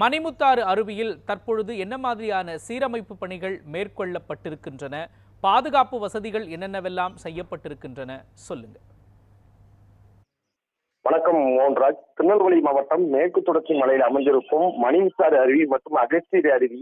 மணிமுத்தாறு அருவியில் தற்பொழுது என்ன மாதிரியான சீரமைப்பு பணிகள் மேற்கொள்ளப்பட்டிருக்கின்றன? பாதுகாப்பு வசதிகள் என்னென்னவெல்லாம் செய்யப்பட்டிருக்கின்றன? சொல்லுங்க. வணக்கம் மோகன்ராஜ் திருநெல்வேலி மாவட்டம் மேற்கு தொடர்ச்சி மலையில் அமைந்திருக்கும் மணிமுத்தாறு அருவி மற்றும் அகஸ்தீரி அருவி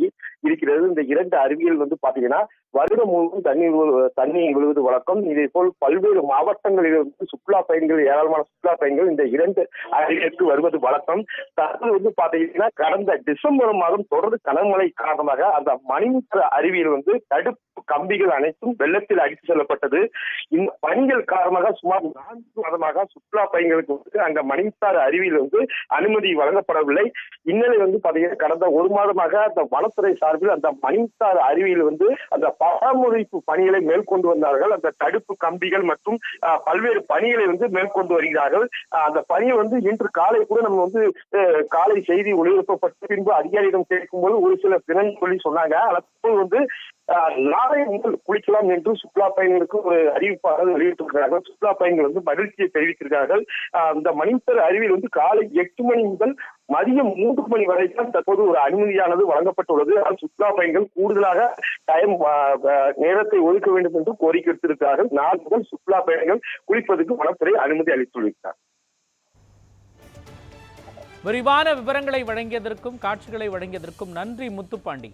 இருக்கிறது. இந்த இரண்டு அருவிகள் வந்து பாத்தீங்கன்னா வருடம் முழுவதும் தண்ணீர் தண்ணீர் விழுவது வழக்கம். இதே போல் பல்வேறு மாவட்டங்களிலிருந்து சுற்றுலா பயணிகள் ஏராளமான சுற்றுலா பயணிகள் இந்த இரண்டு அருவிகளுக்கு வருவது வழக்கம். தற்போது வந்து பாத்தீங்கன்னா கடந்த டிசம்பர் மாதம் தொடர்ந்து கனமழை காரணமாக அந்த மணிமுத்தாறு அருவியில் வந்து தடுப்பு கம்பிகள் அனைத்தும் வெள்ளத்தில் அடித்து செல்லப்பட்டது. இந்த பணிகள் காரணமாக சுமார் நான்கு மாதமாக சுற்றுலா பயணிகளுக்கு வந்து அங்க மணிசார் அருவியில் வந்து அனுமதி வழங்கப்படவில்லை. இந்நிலை வந்து பாத்தீங்கன்னா கடந்த ஒரு மாதமாக அந்த வனத்துறை சார்பில் அந்த மணிசார் அருவியில் வந்து அந்த பராமரிப்பு பணிகளை மேற்கொண்டு வந்தார்கள். அந்த தடுப்பு கம்பிகள் மற்றும் பல்வேறு பணிகளை வந்து மேற்கொண்டு வருகிறார்கள். அந்த பணியை வந்து இன்று காலை கூட நம்ம வந்து காலை செய்தி ஒளிபரப்பப்பட்டு பின்பு அதிகாரியிடம் கேட்கும்போது ஒரு சில திறன் சொல்லி சொன்னாங்க. அப்போது வந்து நாளை முதல் குளிக்கலாம் என்று சுற்றுலா பயணிகளுக்கு ஒரு அறிவிப்பாக வெளியிட்டிருக்கிறார்கள் சுற்றுலா பயணிகள் வந்து மகிழ்ச்சியை தெரிவித்திருக்கிறார்கள். இந்த மணித்தர் அருவியில் வந்து காலை எட்டு மணி முதல் மதியம் மூன்று மணி வரை தான் தற்போது ஒரு அனுமதியானது வழங்கப்பட்டுள்ளது. ஆனால் சுற்றுலா பயணிகள் கூடுதலாக டைம் நேரத்தை ஒதுக்க வேண்டும் என்று கோரிக்கை எடுத்திருக்கிறார்கள் நாள் முதல் சுற்றுலா பயணிகள் குளிப்பதற்கு வனத்துறை அனுமதி அளித்துள்ளார். விரிவான விவரங்களை வழங்கியதற்கும் காட்சிகளை வழங்கியதற்கும் நன்றி முத்துப்பாண்டி.